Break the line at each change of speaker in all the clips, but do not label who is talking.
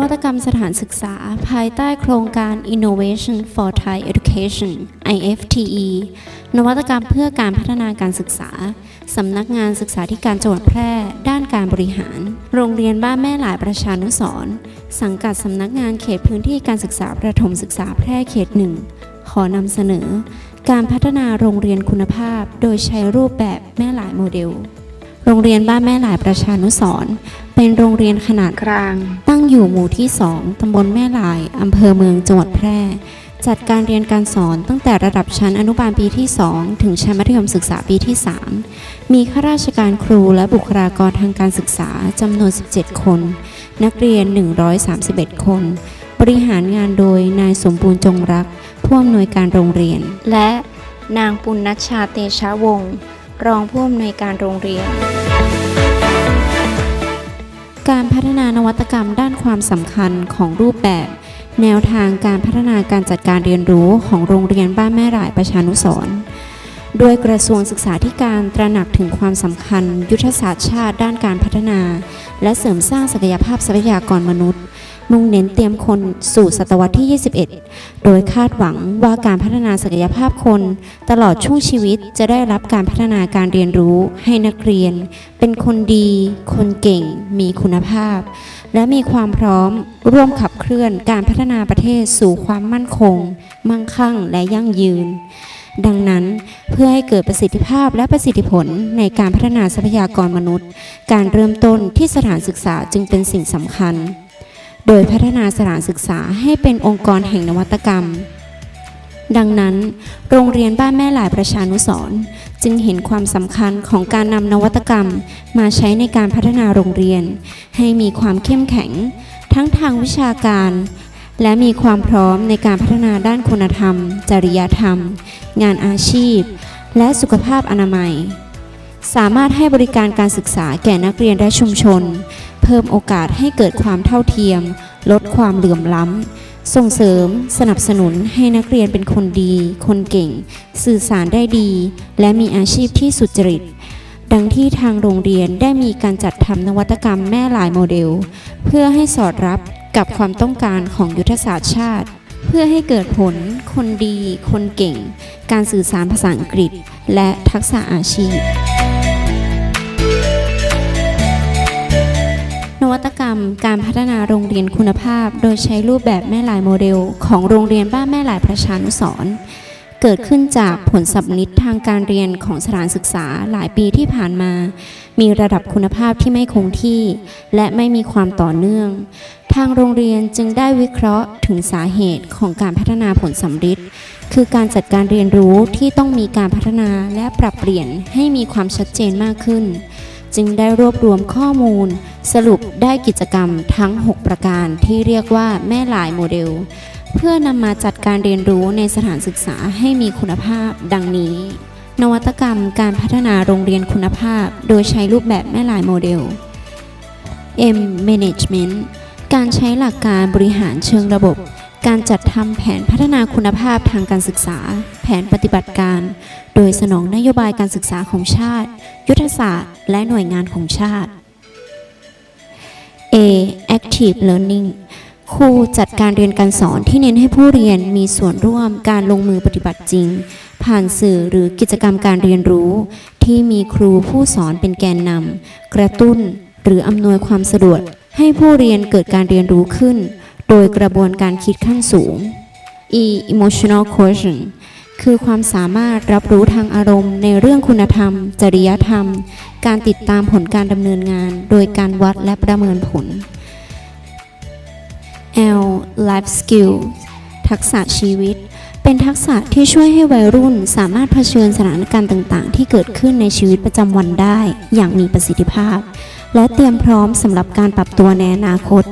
วัตกรรมสถานศึกษา ภายใต้โครงการ Innovation for Thai Education IFTE นวัตกรรมเพื่อการพัฒนาการศึกษา สำนักงานศึกษาธิการจังหวัดแพร่ ด้านการบริหาร โรงเรียนบ้านแม่หลายประชานุสรสังกัดสำนักงานเขตพื้นที่การศึกษาประถมศึกษาแพร่เขตหนึ่งขอนำเสนอ การพัฒนาโรงเรียนคุณภาพ โดยใช้รูปแบบแม่หลายโมเดล โรงเรียนบ้านแม่หลายประชานุสรณ์เป็นโรงเรียนขนาดกลาง ตั้งอยู่หมู่ที่ 2 ตำบลแม่หลาย อำเภอเมืองจังหวัดแพร่ จัดการเรียนการสอนตั้งแต่ระดับชั้นอนุบาลปีที่ 2 ถึงชั้นมัธยมศึกษาปีที่ 3 มีข้าราชการครูและบุคลากรทางการศึกษาจำนวน 17 คน นักเรียน 131 คน บริหารงานโดยนายสมบูรณ์จงรักผู้อำนวยการโรงเรียน และนางปุณณชชาเตชะวงศ์ รองผู้อำนวยการโรงเรียน การพัฒนานวัตกรรมด้านความสำคัญของรูปแบบ แนวทางการพัฒนาการจัดการเรียนรู้ของโรงเรียนบ้านแม่หลายประชานุสรโดยกระทรวงศึกษาธิการตระหนักถึงความสำคัญ ยุทธศาสตร์ชาติด้านการพัฒนา และเสริมสร้างศักยภาพทรัพยากรมนุษย์ มุ่งเน้นเตรียมคนสู่ศตวรรษที่ 21 โดยคาดหวังว่าการพัฒนาศักยภาพคน ตลอดช่วงชีวิตจะได้รับการพัฒนาการเรียนรู้ให้นักเรียน เป็นคนดี คนเก่ง มีคุณภาพ และมีความพร้อมร่วมขับเคลื่อนการพัฒนาประเทศสู่ความมั่นคง มั่งคั่งและยั่งยืนดังนั้นเพื่อให้เกิดประสิทธิภาพและประสิทธิผลในการพัฒนาทรัพยากรมนุษย์ การเริ่มต้นที่สถานศึกษาจึงเป็นสิ่งสำคัญ โดยพัฒนาสถานศึกษาให้เป็นองค์กรแห่งนวัตกรรม ดังนั้น โรงเรียนบ้านแม่หลายประชานุสรณ์จึงเห็นความสำคัญของการนำนวัตกรรมมาใช้ในการพัฒนาโรงเรียน ให้มีความเข้มแข็ง ทั้งทางวิชาการ และมีความพร้อมในการพัฒนาด้านคุณธรรม จริยธรรม งานอาชีพ และสุขภาพอนามัย สามารถให้บริการการศึกษาแก่นักเรียนและชุมชน เพิ่มโอกาสให้เกิดความเท่าเทียม ลดความเหลื่อมล้ำ ส่งเสริม สนับสนุนให้นักเรียนเป็นคนดี คนเก่ง สื่อสารได้ดี และมีอาชีพที่สุจริต ดังที่ทางโรงเรียนได้มีการจัดทำนวัตกรรมแม่หลายโมเดล เพื่อให้สอดรับกับความต้องการของยุทธศาสตร์ชาติ เพื่อให้เกิดผล คนดี คนเก่ง การสื่อสารภาษาอังกฤษ และทักษะอาชีพ ตกรรมการพัฒนาโรงเรียนคุณภาพ โดยใช้รูปแบบแม่หลายโมเดล ของโรงเรียนบ้านแม่หลายประชานุสรณ์เกิดขึ้นจากผลสับนิดทางการเรียนของสถานศึกษาหลายปีที่ผ่านมา มีระดับคุณภาพที่ไม่คงที่ และไม่มีความต่อเนื่อง ทางโรงเรียนจึงได้วิเคราะห์ถึงสาเหตุของการพัฒนาผลสำฤทธิ์คือการจัดการเรียนรู้ที่ต้องมีการพัฒนาและปรับเปลี่ยนให้มีความชัดเจนมากขึ้น จึงได้รวบรวมข้อมูล สรุปได้กิจกรรมทั้ง 6 ประการที่เรียกว่าแม่หลายโมเดล เพื่อนำมาจัดการเรียนรู้ในสถานศึกษาให้มีคุณภาพดังนี้ นวัตกรรมการพัฒนาโรงเรียนคุณภาพ โดยใช้รูปแบบแม่หลายโมเดล M Management การใช้หลักการบริหารเชิงระบบ การจัดทำแผนพัฒนาคุณภาพทางการศึกษา แผนปฏิบัติการ โดยสนองนโยบายการศึกษาของชาติ ยุทธศาสตร์ และหน่วยงานของชาติ A Active Learning ครูจัดการเรียนการสอนที่เน้นให้ผู้เรียนมีส่วนร่วมการลงมือปฏิบัติจริง ผ่านสื่อหรือกิจกรรมการเรียนรู้ ที่มีครูผู้สอนเป็นแกนนำกระตุ้นหรืออำนวยความสะดวกให้ผู้เรียนเกิดการเรียนรู้ขึ้น โดยกระบวนการคิดขั้นสูง E emotional quotient คือความสามารถรับรู้ทางอารมณ์ในเรื่องคุณธรรม จริยธรรม การติดตามผลการดำเนินงาน โดยการวัดและประเมินผล L life skill ทักษะชีวิต เป็นทักษะที่ช่วยให้วัยรุ่นสามารถเผชิญสถานการณ์ต่าง ๆ ที่เกิดขึ้นในชีวิตประจำวันได้ อย่างมีประสิทธิภาพ และเตรียมพร้อมสำหรับการปรับตัวในอนาคต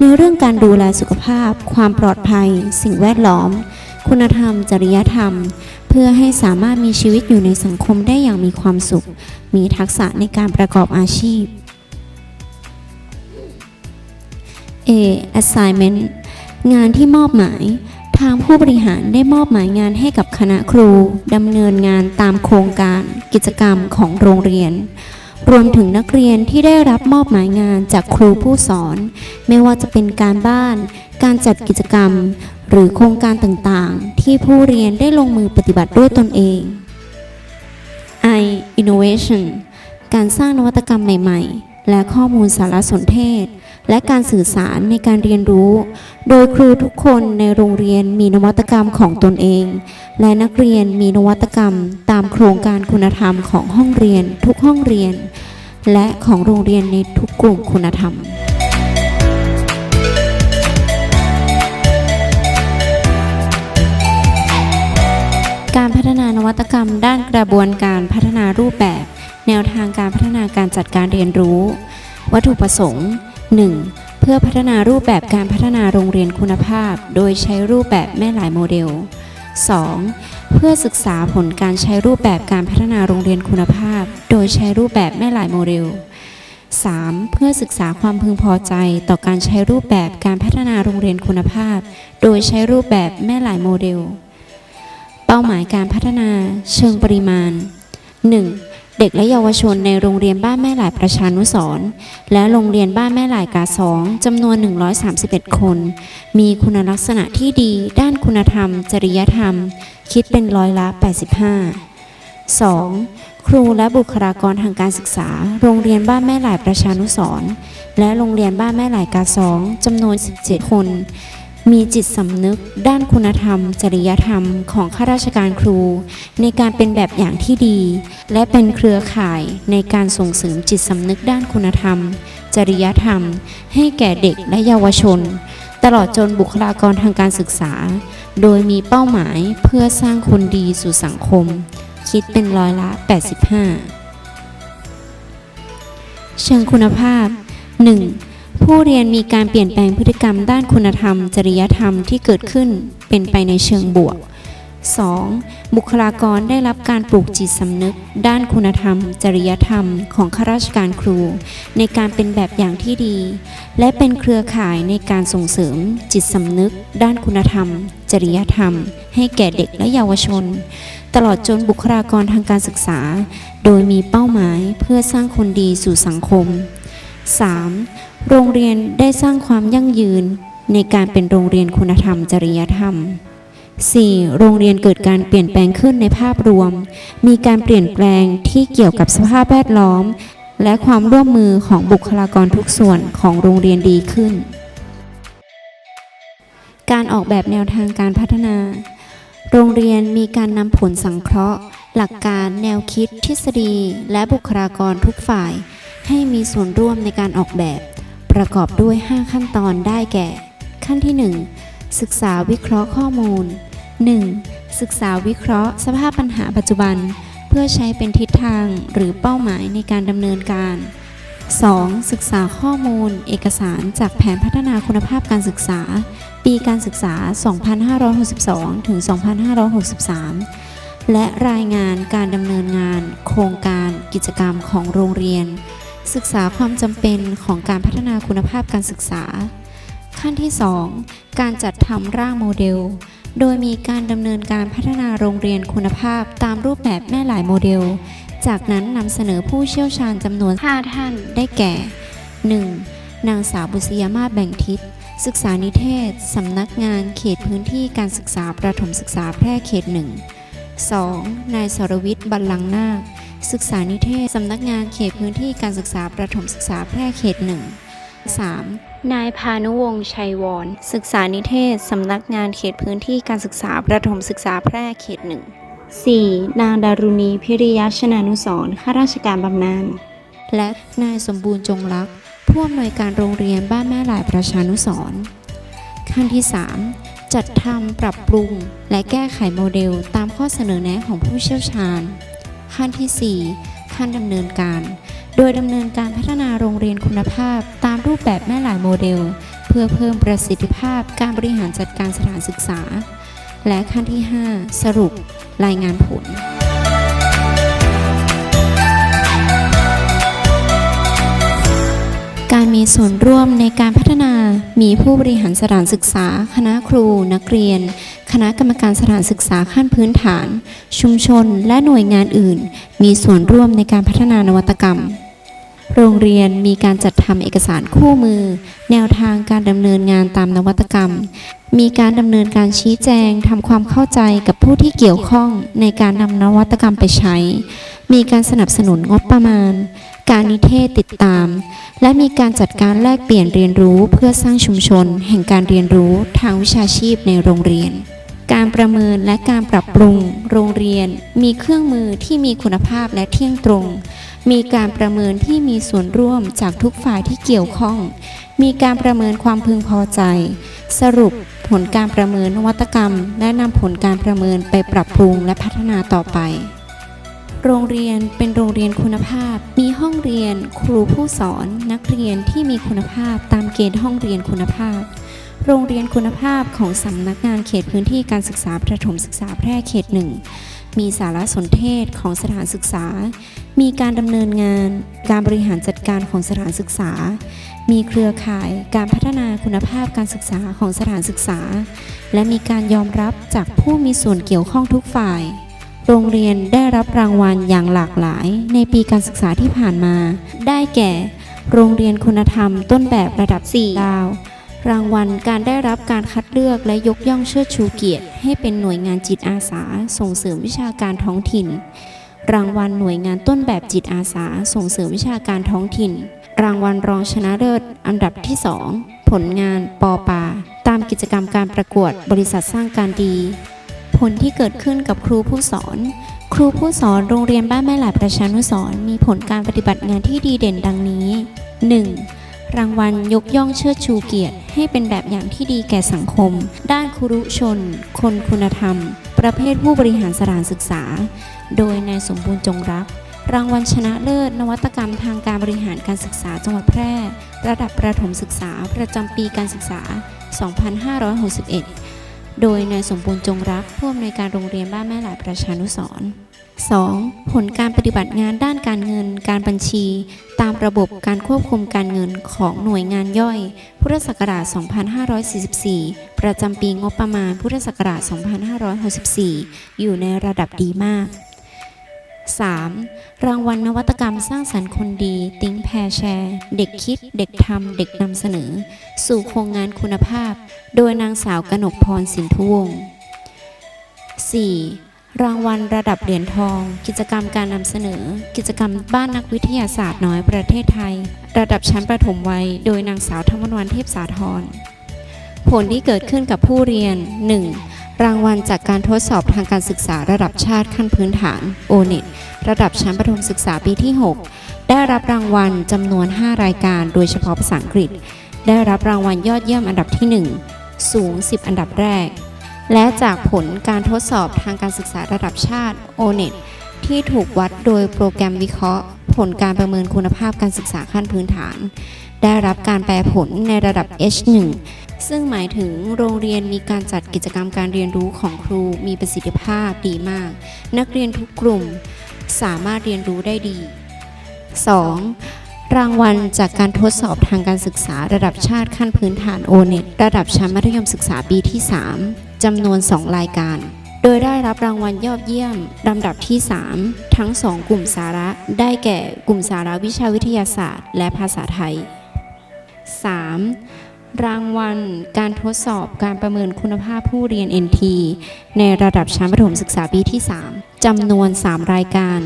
ในเรื่องการดูแลสุขภาพ ความปลอดภัย สิ่งแวดล้อม คุณธรรม จริยธรรม เพื่อให้สามารถมีชีวิตอยู่ในสังคมได้อย่างมีความสุข มีทักษะในการประกอบอาชีพ A assignment งานที่มอบหมาย ทางผู้บริหารได้มอบหมายงานให้กับคณะครูดำเนินงานตามโครงการกิจกรรมของโรงเรียน รวมถึงนักเรียนที่ได้รับมอบหมายงานจากครูผู้สอน ไม่ว่าจะเป็นการบ้าน การจัดกิจกรรม หรือโครงการต่างๆ ที่ผู้เรียนได้ลงมือปฏิบัติด้วยตนเอง I Innovation การสร้างนวัตกรรมใหม่ ๆ และข้อมูลสารสนเทศ และการสื่อสารในการเรียนรู้ โดยครูทุกคนในโรงเรียนมีนวัตกรรมของตนเอง และนักเรียนมีนวัตกรรม ตามโครงการคุณธรรมของห้องเรียนทุกห้องเรียน และของโรงเรียนในทุกกลุ่มคุณธรรม ตกรรมด้านกระบวนการพัฒนารูปแบบ แนวทางการพัฒนาการจัดการเรียนรู้ วัตถุประสงค์ 1. เพื่อพัฒนารูปแบบการพัฒนาโรงเรียนคุณภาพ โดยใช้รูปแบบแม่หลายโมเดล 2. เพื่อศึกษาผลการใช้รูปแบบการพัฒนาโรงเรียนคุณภาพ โดยใช้รูปแบบแม่หลายโมเดล 3. เพื่อศึกษาความพึงพอใจต่อการใช้รูปแบบการพัฒนาโรงเรียนคุณภาพ โดยใช้รูปแบบแม่หลายโมเดล ป้าหมายการพัฒนาเชิงปริมาณ 1. เด็กและเยาวชนในโรงเรียนบ้านแม่หลายประชานุสรณ์และโรงเรียนบ้านแม่หลายกาสองจำนวน 131 คน มีคุณลักษณะที่ดี ด้านคุณธรรม จริยธรรม คิดเป็นร้อยละ 85 2. ครูและบุคลากรทางการศึกษา โรงเรียนบ้านแม่หลายประชานุสรณ์และโรงเรียนบ้านแม่หลายกาสองจำนวน 17 คน มีจิตสำนึกด้านคุณธรรม จริยธรรมของข้าราชการครู ในการเป็นแบบอย่างที่ดี และเป็นเครือข่ายในการส่งเสริมจิตสำนึกด้านคุณธรรม จริยธรรม ให้แก่เด็กและเยาวชน ตลอดจนบุคลากรทางการศึกษา โดยมีเป้าหมายเพื่อสร้างคนดีสู่สังคม คิดเป็นร้อยละ 85 เชิงคุณภาพ 1. ผู้เรียนมีการเปลี่ยนแปลงพฤติกรรมด้านคุณธรรม จริยธรรมที่เกิดขึ้นเป็นไปในเชิงบวก 2. บุคลากรได้รับการปลูกจิตสำนึก ด้านคุณธรรม จริยธรรม ของข้าราชการครู ในการเป็นแบบอย่างที่ดี และเป็นเครือข่ายในการส่งเสริม จิตสำนึก ด้านคุณธรรม จริยธรรม ให้แก่เด็กและเยาวชน ตลอดจนบุคลากรทางการศึกษา โดยมีเป้าหมายเพื่อสร้างคนดีสู่สังคม 3. โรงเรียนได้สร้างความยั่งยืนในการเป็นโรงเรียนคุณธรรมจริยธรรม 4. โรงเรียนเกิดการเปลี่ยนแปลงขึ้นในภาพรวม มีการเปลี่ยนแปลงที่เกี่ยวกับสภาพแวดล้อม และความร่วมมือของบุคลากรทุกส่วนของโรงเรียนดีขึ้น การออกแบบแนวทางการพัฒนา โรงเรียนมีการนำผลสังเคราะห์ หลักการแนวคิดทฤษฎี และบุคลากรทุกฝ่าย ให้มีส่วนร่วมในการออกแบบ ประกอบด้วย 5 ขั้นตอนได้แก่ ขั้นที่ 1 ศึกษาวิเคราะห์ข้อมูล 1. ศึกษาวิเคราะห์สภาพปัญหาปัจจุบัน เพื่อใช้เป็นทิศทางหรือเป้าหมายในการดำเนินการ 2. ศึกษาข้อมูล เอกสารจากแผนพัฒนาคุณภาพการศึกษา ปีการศึกษา 2562 ถึง 2563 และรายงานการดำเนินงาน โครงการกิจกรรมของโรงเรียน ศึกษาความจำเป็นของการพัฒนาคุณภาพการศึกษา ขั้นที่ 2 การจัดทำร่างโมเดล โดยมีการดำเนินการพัฒนาโรงเรียนคุณภาพตามรูปแบบแม่หลายโมเดล จากนั้นนำเสนอผู้เชี่ยวชาญจำนวน 5 ท่าน ได้แก่ 1. นางสาวบุษยมาศแบ่งทิศ ศึกษานิเทศ สำนักงานเขตพื้นที่การศึกษาประถมศึกษาแพร่เขตหนึ่ง 2. นายสรวิทย์บัลลังก์นาค ศึกษานิเทศ สำนักงานเขตพื้นที่การศึกษาประถมศึกษาแพร่เขตหนึ่ง 3. นายพานุวงศ์ชัยวรศึกษานิเทศ สำนักงานเขตพื้นที่การศึกษาประถมศึกษาแพร่เขตหนึ่ง 4. นางดารุณีพิริยชนานุสรณ์ข้าราชการบำนาญ และนายสมบูรณ์จงรักผู้อำนวยการโรงเรียนบ้านแม่หลายประชานุสรณ์ขั้นที่ 3 จัดทำปรับปรุง และแก้ไขโมเดลตามข้อเสนอแนะของผู้เชี่ยวชาญ ขั้นทีสี่ 4 ขั้นดำเนินการ โดยดำเนินการพัฒนาโรงเรียนคุณภาพ ตามรูปแบบแม่หลายโมเดล เพื่อเพิ่มประสิทธิภาพการบริหารจัดการสถานศึกษา และขั้นที่ 5 สรุปรายงานผลการมีส่วนร่วมในการพัฒนา มีผู้บริหารสถานศึกษา คณะครู นักเรียน คณะกรรมการสถานศึกษาขั้นพื้นฐาน ชุมชนและหน่วยงานอื่น มีส่วนร่วมในการพัฒนานวัตกรรม โรงเรียนมีการจัดทำเอกสารคู่มือ แนวทางการดำเนินงานตามนวัตกรรม มีการดำเนินการชี้แจงทำความเข้าใจกับผู้ที่เกี่ยวข้องในการนำนวัตกรรมไปใช้ มีการสนับสนุนงบประมาณ การนิเทศติดตาม และมีการจัดการแลกเปลี่ยนเรียนรู้เพื่อสร้างชุมชน แห่งการเรียนรู้ทางวิชาชีพในโรงเรียน การประเมินและการปรับปรุง โรงเรียน มีเครื่องมือที่มีคุณภาพและเที่ยงตรง มีการประเมินที่มีส่วนร่วมจากทุกฝ่ายที่เกี่ยวข้อง มีการประเมินความพึงพอใจ สรุปผลการประเมินนวัตกรรม และนำผลการประเมินไปปรับปรุงและพัฒนาต่อไป โรงเรียนเป็นโรงเรียนคุณภาพ มีห้องเรียน ครูผู้สอน นักเรียนที่มีคุณภาพตามเกณฑ์ห้องเรียนคุณภาพ โรงเรียนคุณภาพของสำนักงานเขตพื้นที่การศึกษาประถมศึกษาแพร่เขตหนึ่งมีสารสนเทศของสถานศึกษา มีการดำเนินงาน การบริหารจัดการของสถานศึกษา มีเครือข่ายการพัฒนาคุณภาพการศึกษาของสถานศึกษา และมีการยอมรับจากผู้มีส่วนเกี่ยวข้องทุกฝ่าย โรงเรียนได้รับรางวัลอย่างหลากหลายในปีการศึกษาที่ผ่านมา ได้แก่ โรงเรียนคุณธรรมต้นแบบระดับ 4 ดาว รางวัลการได้รับการคัดเลือกและยกย่องเชิดชูเกียรติ ให้เป็นหน่วยงานจิตอาสา ส่งเสริมวิชาการท้องถิ่น รางวัลหน่วยงานต้นแบบจิตอาสา ส่งเสริมวิชาการท้องถิ่น รางวัลรองชนะเลิศอันดับที่ 2 ผลงานปอปา ตามกิจกรรมการประกวดบริษัทสร้างการดี ผลที่เกิดขึ้นกับครูผู้สอน ครูผู้สอนโรงเรียนบ้านแม่หลาประชานุสรมีผลการปฏิบัติงานที่ดีเด่นดังนี้ 1. รางวัลยกย่องเชิดชูเกียรติ ให้เป็นแบบอย่างที่ดีแก่สังคม ด้านครุชน คนคุณธรรม ประเภทผู้บริหารสถานศึกษา โดยนายสมบูรณ์จงรัก รางวัลชนะเลิศ นวัตกรรมทางการบริหารการศึกษาจังหวัดแพร่ ระดับประถมศึกษาประจำปีการศึกษา 2561 โดยนายสมบูรณ์จงรักผู้อำนวยการโรงเรียนบ้านแม่หลายประชานุสรณ์ 2. ผลการปฏิบัติงานด้านการเงิน การบัญชี ตามระบบการควบคุมการเงินของหน่วยงานย่อย พุทธศักราช 2544 ประจำปีงบประมาณ พุทธศักราช 2564 อยู่ในระดับดีมาก 3. รางวัลนวัตกรรมสร้างสรรค์คนดี ติ้งแพรแชร์ เด็กคิด เด็กทำ เด็กนำเสนอ สู่โครงงานคุณภาพ โดยนางสาวกนกพรสินทุวงศ์ 4. รางวัลระดับเหรียญทอง กิจกรรมการนำเสนอ กิจกรรมบ้านนักวิทยาศาสตร์น้อยประเทศไทย ระดับชั้นประถมวัย โดยนางสาวธรรมนวันเทพสาธรผลที่เกิดขึ้นกับผู้เรียน 1. รางวัลจากการทดสอบทางการศึกษาระดับชาติขั้นพื้นฐาน o n e t ระดับชั้นประถมศึกษาปีที่ 6 ได้รับรางวัลจำนวน 5 รายการ โดยเฉพาะภาษาอังกฤษ ได้รับรางวัลยอดเยี่ยมอันดับที่ 1 สูง 10 อันดับแรก และจากผลการทดสอบทางการศึกษาระดับชาติ o n e t ที่ถูกวัดโดยโปรแกรมวิเคราะห์ ผลการประเมินคุณภาพการศึกษาขั้นพื้นฐาน ได้รับการแปลผลในระดับ H1 ซึ่งหมายถึงโรงเรียนมีการจัดกิจกรรมการเรียนรู้ของครูมีประสิทธิภาพดีมาก นักเรียนทุกกลุ่มสามารถเรียนรู้ได้ดี 2. รางวัลจากการทดสอบทางการศึกษาระดับชาติขั้นพื้นฐาน o n e t ระดับชั้นมัธยมศึกษาปีที่ 3 จำนวน 2 รายการ โดยได้รับรางวัลยอดเยี่ยมลำดับที่ 3 ทั้ง 2 กลุ่มสาระ ได้แก่กลุ่มสาระวิชาวิทยาศาสตร์ และภาษาไทย 3. รางวัลการทดสอบการประเมินคุณภาพผู้เรียน NT ในระดับชั้นประถมศึกษาปีที่ 3จำนวน 3 รายการ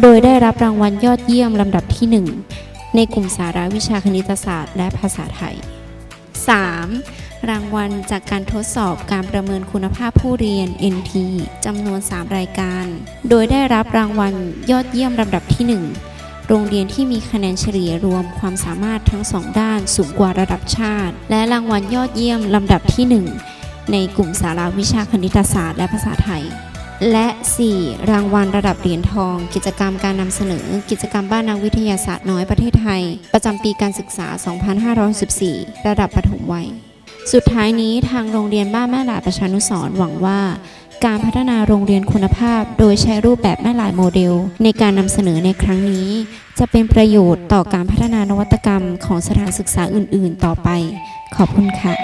โดยได้รับรางวัลยอดเยี่ยมลำดับที่ 1 ในกลุ่มสาระวิชาคณิตศาสตร์ และภาษาไทย 3. รางวัลจากการทดสอบการประเมินคุณภาพผู้เรียน NT จำนวน 3 รายการ โดยได้รับรางวัลยอดเยี่ยมลำดับที่ 1 โรงเรียนที่มีคะแนนเฉลี่ยรวมความสามารถทั้ง 2 ด้านสูงกว่าระดับชาติ และรางวัลยอดเยี่ยมลำดับที่ 1 ในกลุ่มสาระวิชาคณิตศาสตร์และภาษาไทยและ 4. รางวัลระดับเหรียญทอง กิจกรรมการนำเสนอ กิจกรรมบ้านนักวิทยาศาสตร์น้อยประเทศไทย ประจำปีการศึกษา 2514 ระดับประถมวัย สุดท้ายนี้ทางโรงเรียนบ้านแม่หลายประชานุสรณ์หวังว่า การพัฒนาโรงเรียนคุณภาพ โดยใช้รูปแบบแม่หลายโมเดล ในการนำเสนอในครั้งนี้ จะเป็นประโยชน์ต่อการพัฒนานวัตกรรมของสถานศึกษาอื่น ๆ ต่อไป ขอบคุณค่ะ